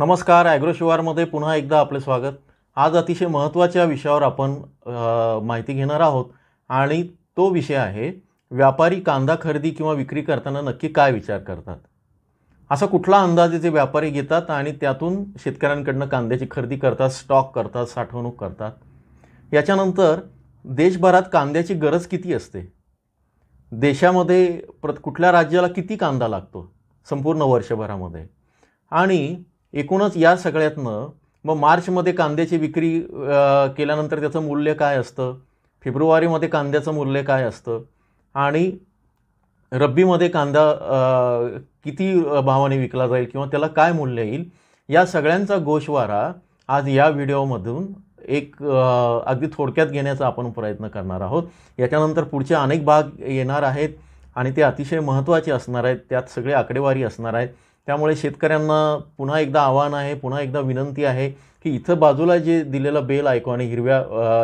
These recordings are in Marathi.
नमस्कार ॲग्रो शिवारमध्ये पुन्हा एकदा आपले स्वागत. आज अतिशय महत्त्वाच्या विषयावर आपण माहिती घेणार आहोत आणि तो विषय आहे व्यापारी कांदा खरेदी किंवा विक्री करताना नक्की काय विचार करतात? असा कुठला अंदाजे जे व्यापारी घेतात आणि त्यातून शेतकऱ्यांकडनं कांद्याची खरेदी करतात स्टॉक करतात साठवणूक करतात? याच्यानंतर देशभरात कांद्याची गरज किती असते? देशामध्ये प्र कुठल्या राज्याला किती कांदा लागतो? संपूर्ण वर्षभरामध्ये. आणि एकूणच या सगळ्यातनं मग मार्चमध्ये कांद्याची विक्री केल्यानंतर त्याचं मूल्य काय असतं? फेब्रुवारीमध्ये कांद्याचं मूल्य काय असतं? आणि रब्बीमध्ये कांदा किती भावाने विकला जाईल किंवा त्याला काय मूल्य येईल? या सगळ्यांचा गोषवारा आज या व्हिडिओमधून एक अगदी थोडक्यात घेण्याचा आपण प्रयत्न करणार आहोत. याच्यानंतर पुढचे अनेक भाग येणार आहेत आणि ते अतिशय महत्त्वाचे असणार आहेत. त्यात सगळे आकडेवारी असणार आहेत. त्यामुळे शेतकऱ्यांना पुन्हा एकदा आव्हान आहे पुन्हा एकदा विनंती आहे की इथं बाजूला जे दिलेलं बेल ऐकून हिरव्या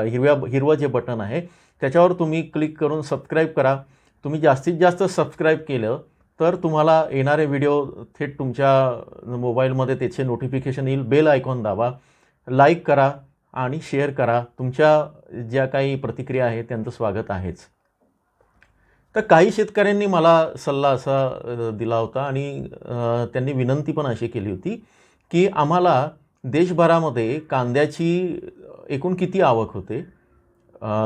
हिरव्या हिरवं जे बटन आहे त्याच्यावर तुम्ही क्लिक करून सबस्क्राईब करा. तुम्ही जास्तीत जास्त सबस्क्राईब केलं तर तुम्हाला येणारे व्हिडिओ थेट तुमच्या मोबाईलमध्ये त्याचे नोटिफिकेशन येईल. बेल आयकॉन दाबा लाईक करा आणि शेअर करा. तुमच्या ज्या काही प्रतिक्रिया आहेत त्यांचं स्वागत आहेच. तर काही शेतकऱ्यांनी मला सल्ला असा दिला होता आणि त्यांनी विनंती पण अशी केली होती की आम्हाला देशभरामध्ये कांद्याची एकूण किती आवक होते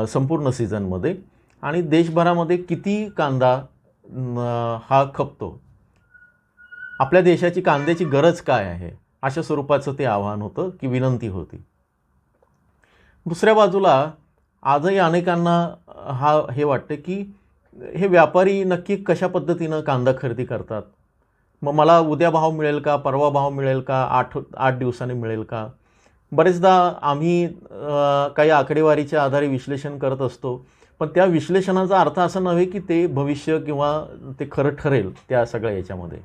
संपूर्ण सीझनमध्ये आणि देशभरामध्ये किती कांदा हा खपतो आपल्या देशाची कांद्याची गरज काय आहे अशा स्वरूपाचं ते आव्हान होतं की विनंती होती. दुसऱ्या बाजूला आजही अनेकांना हा हे वाटतं की हे व्यापारी नक्की कशा पद्धतीनं कांदा खरेदी करतात? मग मला उद्या भाव मिळेल का? परवा भाव मिळेल का? आठ आठ दिवसांनी मिळेल का? बरेचदा आम्ही काही आकडेवारीच्या आधारे विश्लेषण करत असतो पण त्या विश्लेषणाचा अर्थ असा नव्हे की ते भविष्य किंवा ते खरं ठरेल त्या सगळ्या याच्यामध्ये.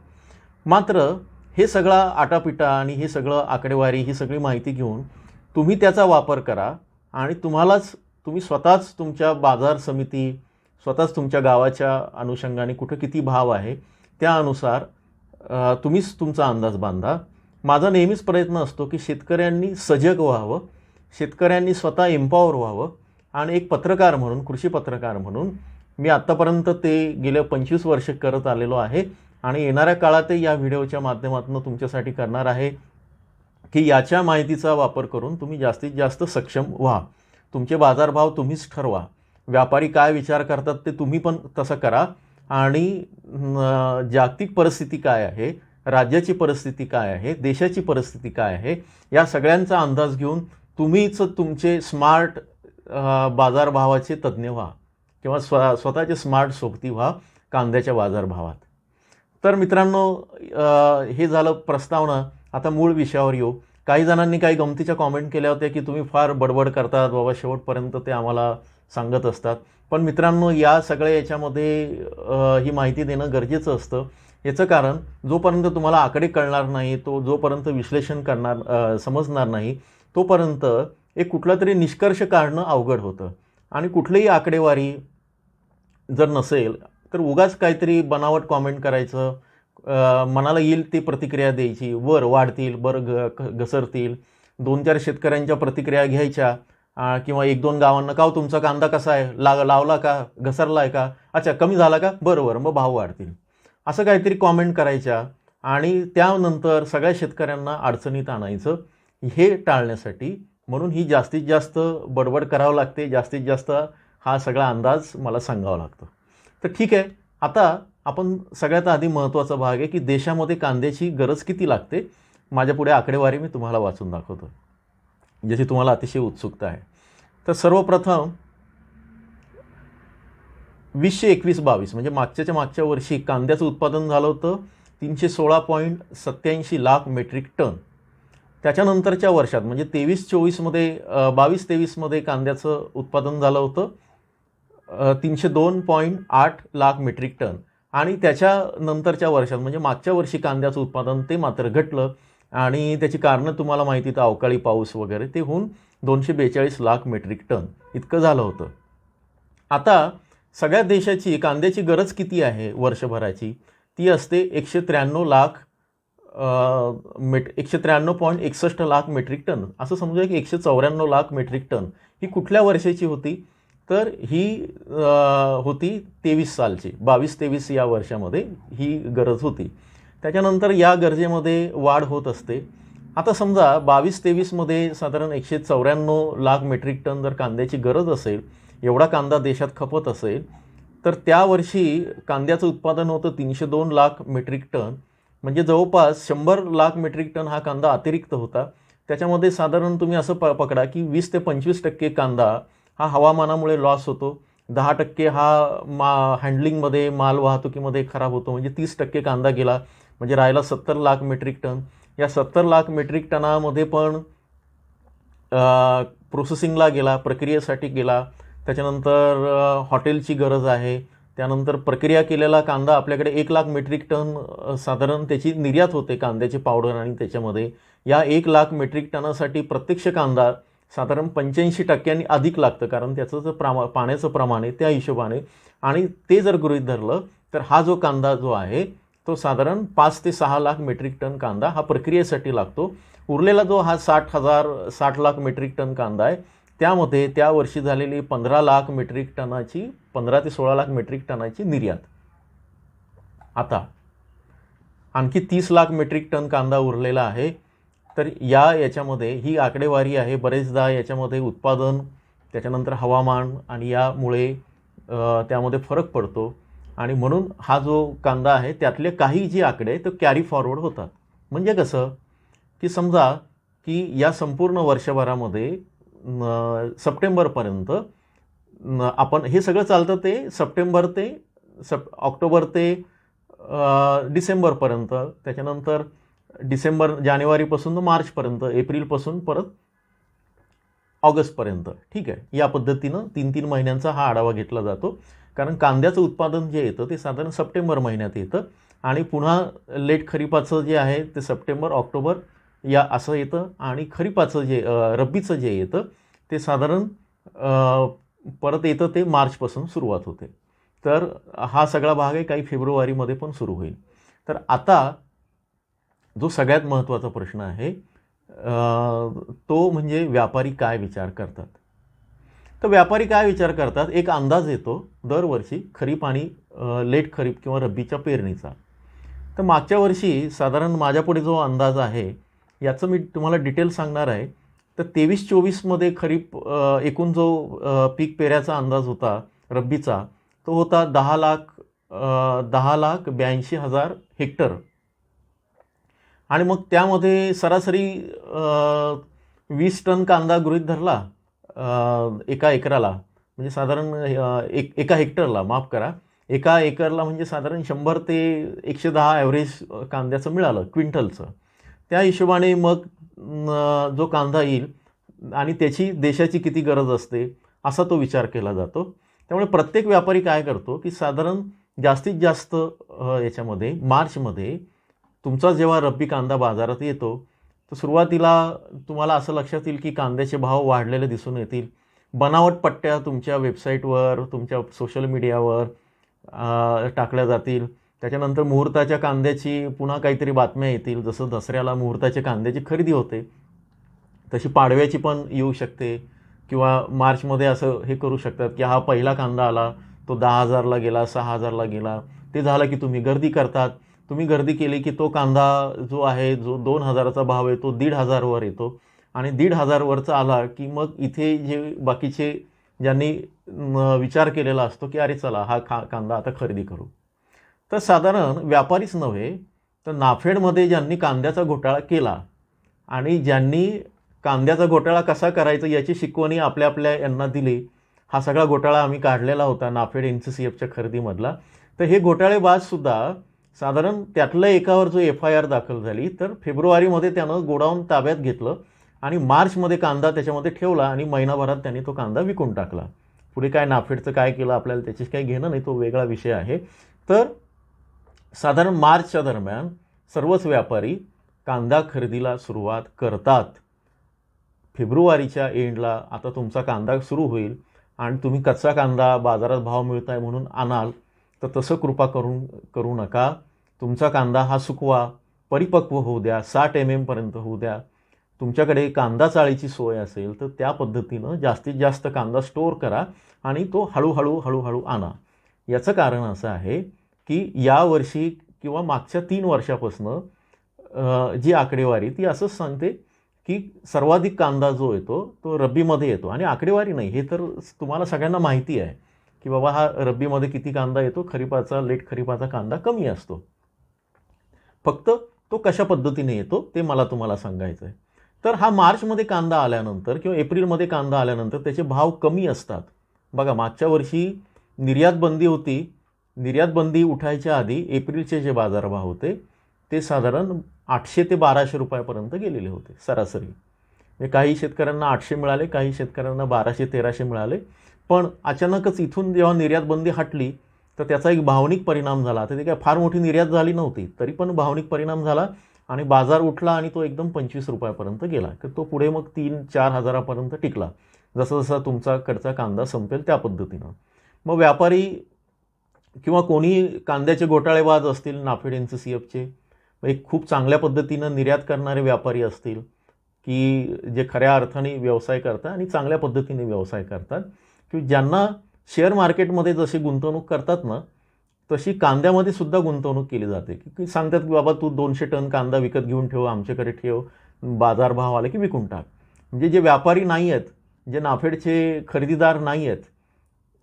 मात्र हे सगळा आटापिटा आणि हे सगळं आकडेवारी ही सगळी माहिती घेऊन तुम्ही त्याचा वापर करा आणि तुम्हालाच तुम्ही स्वतःच तुमच्या बाजार समिती स्वतःच तुमच्या गावाच्या अनुषंगाने कुठं किती भाव आहे त्यानुसार तुम्हीच तुमचा अंदाज बांधा. माझा नेहमीच प्रयत्न असतो की शेतकऱ्यांनी सजग व्हावं शेतकऱ्यांनी स्वतः एम्पॉवर व्हावं आणि एक पत्रकार म्हणून कृषी पत्रकार म्हणून मी आत्तापर्यंत ते गेल्या पंचवीस वर्ष करत आलेलो आहे आणि येणाऱ्या काळातही या व्हिडिओच्या माध्यमातून तुमच्यासाठी करणार आहे की याच्या माहितीचा वापर करून तुम्ही जास्तीत जास्त सक्षम व्हा. तुमचे बाजारभाव तुम्हीच ठरवा. व्यापारी काय विचार करतात ते तुम्ही पण तसं करा. आणि जागतिक परिस्थिती काय आहे? राज्याची परिस्थिती काय आहे? देशाची परिस्थिती काय आहे? या सगळ्यांचा अंदाज घेऊन तुम्हीच तुमचे स्मार्ट बाजारभावाचे तज्ज्ञ व्हा. किंवा स्व स्वतःचे स्मार्ट सोबती व्हा कांद्याच्या बाजारभावात. तर मित्रांनो हे झालं प्रस्तावना. आता मूळ विषयावर येऊ. काही जणांनी काही गमतीच्या कॉमेंट केल्या होत्या की तुम्ही फार बडबड करतात बाबा शेवटपर्यंत ते आम्हाला सांगत असतात. पण मित्रांनो या सगळ्या याच्यामध्ये ही माहिती देणं गरजेचं असतं. याचं कारण जोपर्यंत तुम्हाला आकडे कळणार नाही तो जोपर्यंत विश्लेषण करणार समजणार नाही तोपर्यंत एक कुठला तरी निष्कर्ष काढणं अवघड होतं. आणि कुठलीही आकडेवारी जर नसेल तर उगाच काहीतरी बनावट कॉमेंट करायचं मनाला येईल ती प्रतिक्रिया द्यायची. वर वाढतील बरं ग घसरतील. दोन चार शेतकऱ्यांच्या प्रतिक्रिया घ्यायच्या. किंवा एक दोन गावांना का हो तुमचा कांदा कसा आहे? लाग लावला का? घसरला आहे का? अच्छा कमी झाला का? बरोबर मग भाव वाढतील. असं काहीतरी कॉमेंट करायच्या आणि त्यानंतर सगळ्या शेतकऱ्यांना अडचणीत आणायचं हे टाळण्यासाठी म्हणून ही जास्तीत जास्त बडबड करावं लागते. जास्तीत जास्त हा सगळा अंदाज मला सांगावा लागतो. तर ठीक आहे आता आपण सगळ्यात आधी महत्त्वाचा भाग आहे की देशामध्ये कांद्याची गरज किती लागते? माझ्या पुढे आकडेवारी मी तुम्हाला वाचून दाखवतो. ज्याची तुम्हाला अतिशय उत्सुकता आहे. तर सर्वप्रथम वीसशे एकवीस बावीस म्हणजे मागच्याच्या मागच्या वर्षी कांद्याचं उत्पादन झालं होतं तीनशे सोळा पॉईंट सत्याऐंशी लाख मेट्रिक टन. त्याच्यानंतरच्या वर्षात म्हणजे तेवीस चोवीसमध्ये बावीस तेवीसमध्ये कांद्याचं उत्पादन झालं होतं तीनशे दोन पॉईंट आठ लाख मेट्रिक टन. आणि त्याच्या नंतरच्या वर्षात म्हणजे मागच्या वर्षी कांद्याचं उत्पादन ते मात्र घटलं. आणि त्याची कारणं तुम्हाला माहिती तर अवकाळी पाऊस वगैरे ते होऊन दोनशे बेचाळीस लाख मेट्रिक टन इतकं झालं होतं. आता सगळ्या देशाची कांद्याची गरज किती आहे वर्षभराची? ती असते एकशे त्र्याण्णव लाख मेट एकशे त्र्याण्णव पॉईंट एकसष्ट लाख मेट्रिक टन. असं समजूया की एकशे चौऱ्याण्णव लाख मेट्रिक टन ही कुठल्या वर्षाची होती? तर ही आ, होती तेवीस सालची. बावीस तेवीस या वर्षामध्ये ही गरज होती. त्याच्यानंतर या गरजेमध्ये वाढ होत असते. आता समजा बावीस तेवीसमध्ये साधारण एकशे चौऱ्याण्णव लाख मेट्रिक टन जर कांद्याची गरज असेल एवढा कांदा देशात खपत असेल तर त्या वर्षी कांद्याचं उत्पादन होतं तीनशे दोन लाख मेट्रिक टन. म्हणजे जवळपास शंभर लाख मेट्रिक टन हा कांदा अतिरिक्त होता. त्याच्यामध्ये साधारण तुम्ही असं प पकडा की वीस ते पंचवीस टक्के कांदा हा हवामानामुळे लॉस होतो. दहा टक्के हा मा हँडलिंगमध्ये माल वाहतुकीमध्ये खराब होतो. म्हणजे तीस टक्के कांदा गेला. म्हणजे राहिला सत्तर लाख मेट्रिक टन. या सत्तर लाख मेट्रिक टनामध्ये पण प्रोसेसिंगला गेला प्रक्रियेसाठी गेला. त्याच्यानंतर हॉटेलची गरज आहे. त्यानंतर प्रक्रिया केलेला कांदा आपल्याकडे एक लाख मेट्रिक टन साधारण त्याची निर्यात होते कांद्याची पावडर आणि त्याच्यामध्ये. या एक लाख मेट्रिक टनासाठी प्रत्यक्ष कांदा साधारण पंच्याऐंशी टक्क्यांनी अधिक लागतं. कारण त्याचं जर प्रमा पाण्याचं प्रमाण आहे त्या हिशोबाने. आणि ते जर गृहीत धरलं तर हा जो कांदा जो आहे तो साधारण पाच ते सहा लाख मेट्रिक टन कांदा हा प्रक्रियेसाठी लागतो. उरलेला जो हा साठ हजार साठ लाख मेट्रिक टन कांदा आहे त्यामध्ये त्या वर्षी झालेली पंधरा लाख मेट्रिक टनाची पंधरा ते सोळा लाख मेट्रिक टनाची निर्यात. आता आणखी तीस लाख मेट्रिक टन कांदा उरलेला आहे तर या याच्यामध्ये ही आकडेवारी आहे. बरेचदा याच्यामध्ये उत्पादन त्याच्यानंतर हवामान आणि यामुळे त्यामध्ये फरक पडतो. आणि म्हणून हा जो कांदा आहे त्यातले काही जे आकडे तो कॅरी फॉरवर्ड होतात. म्हणजे कसं? की समजा की या संपूर्ण वर्षभरामध्ये सप्टेंबरपर्यंत आपण हे सगळं चालतं ते सप्टेंबर ते सप ऑक्टोबर ते डिसेंबरपर्यंत. त्याच्यानंतर डिसेंबर जानेवारीपासून तर मार्चपर्यंत एप्रिलपासून परत ऑगस्टपर्यंत. ठीक आहे? या पद्धतीनं तीन तीन महिन्यांचा हा आढावा घेतला जातो. कारण कांद्याचं उत्पादन जे येतं ते साधारण सप्टेंबर महिन्यात येतं आणि पुन्हा लेट खरीपाचं जे आहे ते सप्टेंबर ऑक्टोबर या असं येतं आणि खरीपाचं जे रब्बीचं जे येतं ते साधारण परत येतं ते मार्चपासून सुरुवात होते. तर हा सगळा भाग आहे काही फेब्रुवारीमध्ये पण सुरू होईल. तर आता जो सगळ्यात महत्त्वाचा प्रश्न आहे तो म्हणजे व्यापारी काय विचार करतात? तर व्यापारी काय विचार करतात? एक अंदाज येतो दरवर्षी खरीप आणि लेट खरीप किंवा रब्बीच्या पेरणीचा. तर मागच्या वर्षी साधारण माझ्यापुढे जो अंदाज आहे याचं मी तुम्हाला डिटेल सांगणार आहे. तर तेवीस चोवीसमध्ये खरीप एकूण जो पीक पेऱ्याचा अंदाज होता रब्बीचा तो होता दहा लाख दहा लाख ब्याऐंशी हजार हेक्टर. आणि मग त्यामध्ये सरासरी वीस टन कांदा गृहीत धरला. एका एकराला म्हणजे साधारण एक एका हेक्टरला माफ करा. एका एकरला म्हणजे साधारण शंभर ते एकशे दहा ॲव्हरेज कांद्याचं मिळालं क्विंटलचं. त्या हिशोबाने मग जो कांदा येईल आणि त्याची देशाची किती गरज असते असा तो विचार केला जातो. त्यामुळे प्रत्येक व्यापारी काय करतो की साधारण जास्तीत जास्त याच्यामध्ये मार्चमध्ये तुमचा जेव्हा रब्बी कांदा बाजारात येतो तर सुरुवातीला तुम्हाला असं लक्षात येईल की कांद्याचे भाव वाढलेले दिसून येतील. बनावट पट्ट्या तुमच्या वेबसाईटवर तुमच्या सोशल मीडियावर टाकल्या जातील. त्याच्यानंतर मुहूर्ताच्या कांद्याची पुन्हा काहीतरी बातम्या येतील. जसं दसऱ्याला मुहूर्ताच्या कांद्याची खरेदी होते. तशी पाडव्याची पण येऊ शकते. किंवा मार्चमध्ये असं हे करू शकतात की हा पहिला कांदा आला तो दहा हजारला गेला सहा हजारला गेला. ते झालं की तुम्ही गर्दी करतात. तुम्ही गर्दी केली की तो कांदा जो आहे जो दोन हजाराचा भाव आहे तो दीड हजारवर येतो. आणि दीड हजारवरचा आला की मग इथे जे बाकीचे ज्यांनी विचार केलेला असतो की अरे चला हा खा कांदा आता खरेदी करू. तर साधारण व्यापारीच नव्हे तर नाफेडमध्ये ज्यांनी कांद्याचा घोटाळा केला आणि ज्यांनी कांद्याचा घोटाळा कसा करायचा याची शिकवणी आपल्या आपल्या यांना दिली हा सगळा घोटाळा आम्ही काढलेला होता नाफेड एन सी सी एफच्या खरेदीमधला. तर हे घोटाळेबाजसुद्धा साधारण त्यातलं एकावर जो एफ आय आर दाखल झाली तर फेब्रुवारीमध्ये त्यानं गोडाऊन ताब्यात घेतलं आणि मार्चमध्ये कांदा त्याच्यामध्ये ठेवला आणि महिनाभरात त्यांनी तो कांदा विकून टाकला. पुढे काय नाफेडचं काय केलं आपल्याला त्याची काही घेणं नाही तो वेगळा विषय आहे. तर साधारण मार्चच्या दरम्यान सर्वच व्यापारी कांदा खरेदीला सुरुवात करतात. फेब्रुवारीच्या एंडला आता तुमचा कांदा सुरू होईल आणि तुम्ही कच्चा कांदा बाजारात भाव मिळत आहे म्हणून आणाल तर तसं कृपा करून करू नका. तुमचा कांदा हा सुकवा परिपक्व होऊ द्या साठ एम एमपर्यंत होऊ द्या. तुमच्याकडे कांदा चाळीची सोय असेल तर त्या पद्धतीनं जास्तीत जास्त कांदा स्टोअर करा आणि तो हळूहळू हळूहळू आणा. याचं कारण असं आहे की यावर्षी किंवा मागच्या तीन वर्षापासनं जी आकडेवारी ती असंच सांगते की सर्वाधिक कांदा जो येतो तो रब्बीमध्ये येतो. आणि आकडेवारी नाही हे तर तुम्हाला सगळ्यांना माहिती आहे की बाबा हा रब्बीमध्ये किती कांदा येतो खरीपाचा लेट खरीपाचा कांदा कमी असतो. फक्त तो कशा पद्धतीने येतो ते मला तुम्हाला सांगायचं आहे तर हा मार्चमध्ये कांदा आल्यानंतर किंवा एप्रिलमध्ये कांदा आल्यानंतर त्याचे भाव कमी असतात. बघा मागच्या वर्षी निर्यात बंदी होती. निर्यात बंदी उठायच्या आधी एप्रिलचे जे बाजारभाव होते ते साधारण आठशे ते बाराशे रुपयापर्यंत गेलेले होते सरासरी. म्हणजे काही शेतकऱ्यांना आठशे मिळाले काही शेतकऱ्यांना बाराशे तेराशे मिळाले. पण अचानकच इथून जेव्हा निर्यात बंदी हटली तर त्याचा एक भावनिक परिणाम झाला. तर ते काय फार मोठी निर्यात झाली नव्हती तरी पण भावनिक परिणाम झाला आणि बाजार उठला आणि तो एकदम पंचवीस रुपयापर्यंत गेला. तर तो पुढे मग तीन चार हजारापर्यंत टिकला. जसं जसा तुमचा कडचा कांदा संपेल त्या पद्धतीनं. मग व्यापारी किंवा कोणी कांद्याचे घोटाळेबाज असतील नाफेड एन सी सी एफचे एक खूप चांगल्या पद्धतीनं निर्यात करणारे व्यापारी असतील की जे खऱ्या अर्थाने व्यवसाय करतात आणि चांगल्या पद्धतीने व्यवसाय करतात की ज्यांना शेअर मार्केटमध्ये जशी गुंतवणूक करतात ना तशी कांद्यामध्ये सुद्धा गुंतवणूक केली जाते. की सांगतात की बाबा तू दोनशे टन कांदा विकत घेऊन ठेव आमच्याकडे ठेव बाजारभाव आले की विकून टाक. म्हणजे जे व्यापारी नाही आहेत जे नाफेडचे खरेदीदार नाही आहेत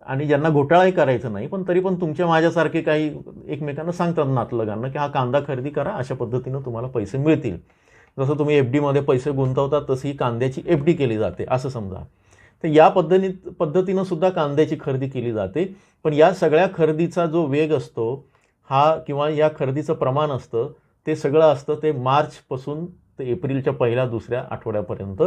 आणि ज्यांना घोटाळाही करायचं नाही पण तरी पण तुमच्या माझ्यासारखे काही एकमेकांना सांगतात नातलगांना की हा कांदा खरेदी करा अशा पद्धतीनं तुम्हाला पैसे मिळतील. जसं तुम्ही एफ डीमध्ये पैसे गुंतवतात तशी कांद्याची एफ डी केली जाते असं समजा. तर या पद्धती पद्धतीनं सुद्धा कांद्याची खरेदी केली जाते. पण या सगळ्या खरेदीचा जो वेग असतो हा किंवा या खरेदीचं प्रमाण असतं ते सगळं असतं ते मार्चपासून ते एप्रिलच्या पहिल्या दुसऱ्या आठवड्यापर्यंत.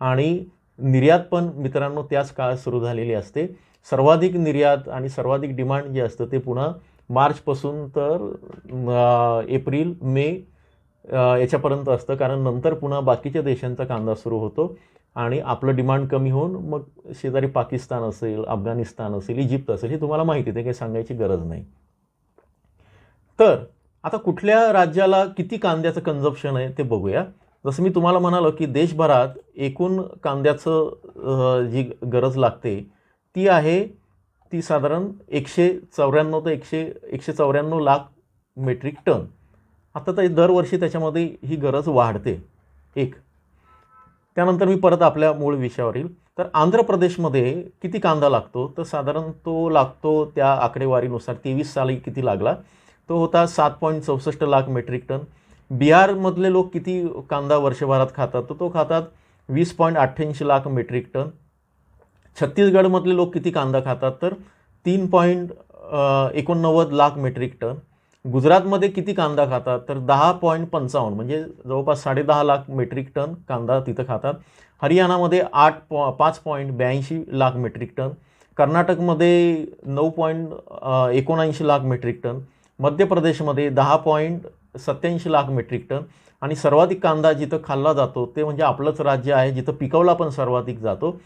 आणि निर्यात पण मित्रांनो त्याच काळात सुरू झालेली असते. सर्वाधिक निर्यात आणि सर्वाधिक डिमांड जे असतं ते पुन्हा मार्चपासून तर एप्रिल मे याच्यापर्यंत असतं. कारण नंतर पुन्हा बाकीच्या देशांचा कांदा सुरू होतो. आणि आपलं डिमांड कमी होऊन मग शेजारी पाकिस्तान असेल अफगाणिस्तान असेल इजिप्त असेल हे तुम्हाला माहिती आहे ते काही सांगायची गरज नाही. तर आता कुठल्या राज्याला किती कांद्याचं कन्झप्शन आहे ते बघूया. जसं मी तुम्हाला म्हणालो की देशभरात एकूण कांद्याचं जी गरज लागते ती आहे ती साधारण एकशे चौऱ्याण्णव ते एकशे एकशे चौऱ्याण्णव लाख मेट्रिक टन. आता तर दरवर्षी त्याच्यामध्ये ही गरज वाढते. एक त्यानंतर मी परत आपल्या मूळ विषयावर येईल. तर आंध्र प्रदेशमध्ये किती कांदा लागतो? तर साधारण तो लागतो त्या आकडेवारीनुसार तेवीस साली किती लागला? तो होता सात पॉईंट चौसष्ट लाख मेट्रिक टन. बिहारमधले लोक किती कांदा वर्षभरात खातात? तर तो खातात वीस पॉईंट अठ्ठ्याऐंशी लाख मेट्रिक टन. छत्तीसगडमधले लोक किती कांदा खातात? तर तीन पॉईंट एकोणनव्वद लाख मेट्रिक टन. गुजरातमध्ये किती कांदा खातात? तर दहा पॉईंट पंचावन्न म्हणजे जवळपास साडेदहा लाख मेट्रिक टन कांदा तिथं खातात. हरियाणामध्ये आठ पॉ पाच पॉईंट ब्याऐंशी लाख मेट्रिक टन. कर्नाटकमध्ये नऊ पॉईंट एकोणऐंशी लाख मेट्रिक टन. मध्य प्रदेशमध्ये दहा पॉईंट सत्याऐंशी लाख मेट्रिक टन. आणि सर्वाधिक कांदा जिथं खाल्ला जातो ते म्हणजे आपलंच राज्य आहे जिथं पिकवला पण सर्वाधिक जातो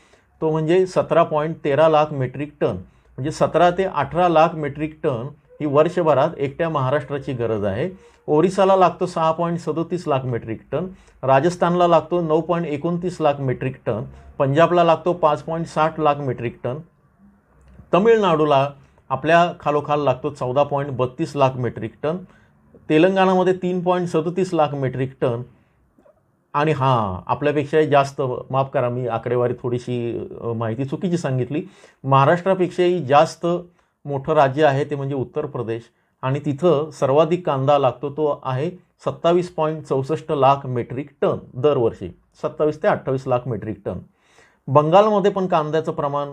तो म्हणजे सतरा पॉईंट तेरा लाख मेट्रिक टन. म्हणजे सतरा ते अठरा लाख मेट्रिक टन ही वर्षभरात एकट्या महाराष्ट्राची गरज आहे. ओरिसाला लागतो सहा पॉईंट सदोतीस लाख मेट्रिक टन राजस्थानला लागतो नऊ पॉईंट एकोणतीस लाख मेट्रिक टन पंजाबला लागतो पाच पॉईंट साठ लाख मेट्रिक टन तमिळनाडूला आपल्या खालोखाल लागतो चौदा पॉईंट बत्तीस लाख मेट्रिक टन तेलंगणामध्ये तीन पॉईंट सदोतीस लाख मेट्रिक टन आणि हां आपल्यापेक्षाही जास्त माफ करा मी आकडेवारी थोडीशी माहिती चुकीची सांगितली. महाराष्ट्रापेक्षाही जास्त मोठं राज्य आहे ते म्हणजे उत्तर प्रदेश. आणि तिथं सर्वाधिक कांदा लागतो तो आहे सत्तावीस पॉईंट चौसष्ट लाख मेट्रिक टन दरवर्षी. सत्तावीस ते अठ्ठावीस लाख मेट्रिक टन. बंगालमध्ये पण कांद्याचं प्रमाण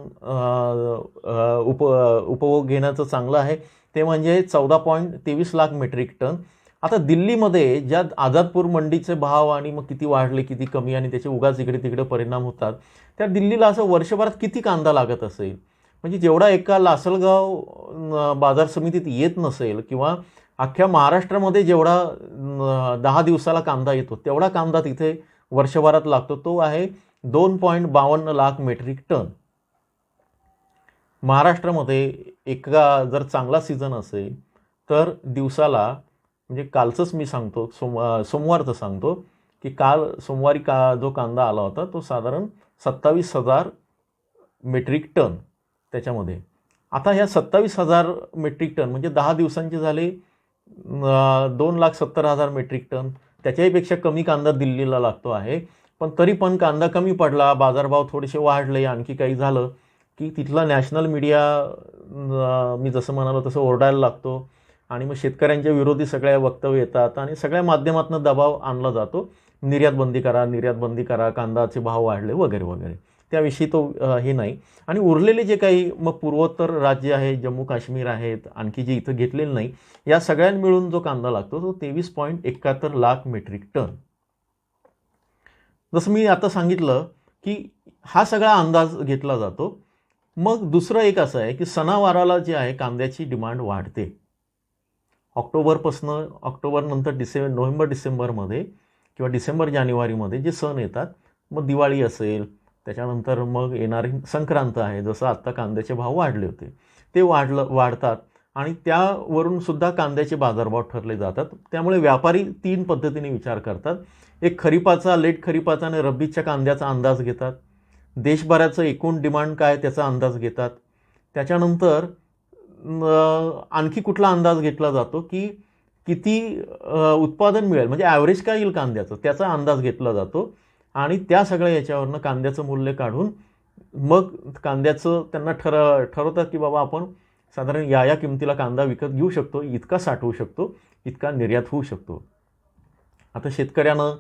उप उपभोग घेण्याचं चांगलं आहे. ते म्हणजे चौदा पॉईंट तेवीस लाख मेट्रिक टन. आता दिल्लीमध्ये ज्या आझादपूर मंडीचे भाव आणि मग किती वाढले किती कमी आणि त्याचे उगाच इकडे तिकडे परिणाम होतात त्या दिल्लीला असं वर्षभरात किती कांदा लागत असेल? म्हणजे जेवढा एका लासलगाव बाजार समितीत येत नसेल किंवा अख्ख्या महाराष्ट्रामध्ये जेवढा दहा दिवसाला कांदा येतो तेवढा कांदा तिथे वर्षभरात लागतो. तो आहे दोन पॉईंट बावन्न लाख मेट्रिक टन. महाराष्ट्रामध्ये एका जर चांगला सीझन असेल तर दिवसाला म्हणजे कालचंच मी सांगतो सोम सोमवारचं सांगतो की काल सोमवारी का जो कांदा आला होता तो साधारण सत्तावीस हजार मेट्रिक टन. त्याच्यामध्ये. आता ह्या सत्तावीस हजार मेट्रिक टन म्हणजे दहा दिवसांचे झाले दोन लाख सत्तर हजार मेट्रिक टन त्याच्याहीपेक्षा कमी कांदा दिल्लीला लागतो आहे. पण तरी पण कांदा कमी पडला बाजारभाव थोडेसे वाढले आणखी काही झालं की तिथला नॅशनल मीडिया मी जसं म्हणालो तसं ओरडायला लागतो. आणि मग शेतकऱ्यांच्या विरोधी सगळ्या वक्तव्य येतात आणि सगळ्या माध्यमातून दबाव आणला जातो. निर्यात बंदी करा निर्यात बंदी करा कांदाचे भाव वाढले वगैरे वगैरे. त्याविषयी तो हे नाही. आणि उरलेले जे काही मग पूर्वोत्तर राज्य आहे जम्मू काश्मीर आहेत आणखी जे इथं घेतलेलं नाही या सगळ्यां मिळून जो कांदा लागतो तो तेवीस पॉईंट एकाहत्तर लाख मेट्रिक टन. जसं मी आता सांगितलं की हा सगळा अंदाज घेतला जातो. मग दुसरं एक असं आहे की सणावाराला जे आहे कांद्याची डिमांड वाढते. ऑक्टोबरपासनं ऑक्टोबरनंतर डिसेंबर नोव्हेंबर डिसेंबरमध्ये किंवा डिसेंबर जानेवारीमध्ये जे सण येतात मग दिवाळी असेल त्याच्यानंतर मग येणारी संक्रांत आहे. जसं आत्ता कांद्याचे भाव वाढले होते ते वाढलं वाढतात आणि त्यावरून सुद्धा कांद्याचे बाजारभाव ठरले जातात. त्यामुळे व्यापारी तीन पद्धतीने विचार करतात. एक खरीपाचा लेट खरीपाचा आणि रब्बीच्या कांद्याचा अंदाज घेतात. देशभराचं एकूण डिमांड काय त्याचा अंदाज घेतात. त्याच्यानंतर आणखी कुठला अंदाज घेतला जातो की किती उत्पादन मिळेल? म्हणजे ॲव्हरेज काय येईल कांद्याचं? त्याचा अंदाज घेतला जातो. आणि त्या सगळ्या याच्यावरनं कांद्याचं मूल्य काढून मग कांद्याचं त्यांना ठर ठरवतात की बाबा आपण साधारण या या किमतीला कांदा विकत घेऊ शकतो इतका साठवू शकतो इतका निर्यात होऊ शकतो. आता शेतकऱ्यानं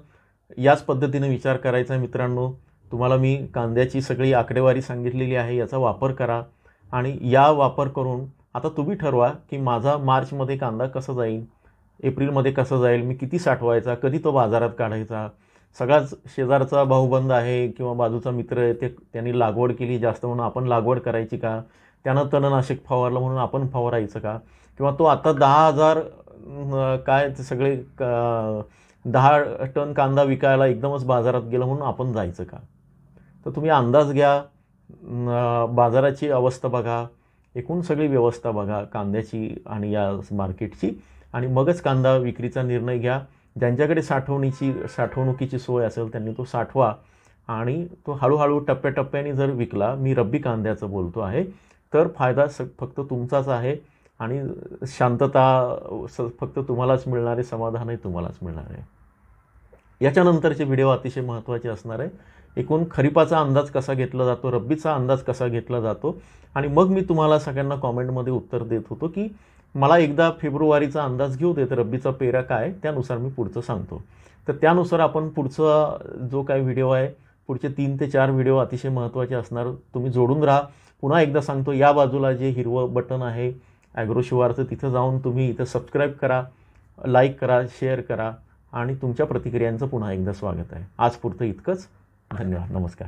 याच पद्धतीने विचार करायचा आहे मित्रांनो. तुम्हाला मी कांद्याची सगळी आकडेवारी सांगितलेली आहे याचा वापर करा आणि या वापर करून आता तुम्ही ठरवा की माझा मार्चमध्ये कांदा कसा जाईल एप्रिलमध्ये कसं जाईल मी किती साठवायचा कधी तो बाजारात काढायचा सगळाच शेजारचा भाऊबंद आहे किंवा बाजूचा मित्र आहे ते त्यांनी लागवड केली जास्त म्हणून आपण लागवड करायची का? त्यानं तणनाशक फवारलं म्हणून आपण फवारायचं का? किंवा तो आता दहा हजार काय ते सगळे का दहा टन कांदा विकायला एकदमच बाजारात गेलं म्हणून आपण जायचं का? तर तुम्ही अंदाज घ्या. बाजाराची अवस्था बघा. एकूण सगळी व्यवस्था बघा कांद्याची आणि या मार्केटची. आणि मगच कांदा विक्रीचा निर्णय घ्या. ज्यांच्याकडे साठवणीची साठवणुकीची सोय असेल त्यांनी तो साठवा. आणि तो हळूहळू टप्प्याटप्प्याने जर विकला मी रब्बी कांद्याचं बोलतो आहे तर फायदा स फक्त तुमचाच आहे आणि शांतता स फक्त तुम्हालाच मिळणार आहे समाधानही तुम्हालाच मिळणार आहे. याच्यानंतरचे व्हिडिओ अतिशय महत्त्वाचे असणार आहे. एकूण खरीपाचा अंदाज कसा घेतला जातो रब्बीचा अंदाज कसा घेतला जातो? आणि मग मी तुम्हाला सगळ्यांना कॉमेंटमध्ये उत्तर देत होतो की मला एकदा फेब्रुवारीचा अंदाज घेऊ देत रब्बीचा पेरा काय त्यानुसार मी पुढचं सांगतो. तर त्यानुसार आपण पुढचा जो काही व्हिडिओ आहे पुढचे तीन ते चार व्हिडिओ अतिशय महत्त्वाचे असणार. तुम्ही जोडून राहा. पुन्हा एकदा सांगतो या बाजूला जे हिरवं बटन आहे ॲग्रो शिवारचं तिथं जाऊन तुम्ही इथं सबस्क्राईब करा लाईक करा शेअर करा आणि तुमच्या प्रतिक्रियांचं पुन्हा एकदा स्वागत आहे. आज पुरतं इतकंच. धन्यवाद. नमस्कार.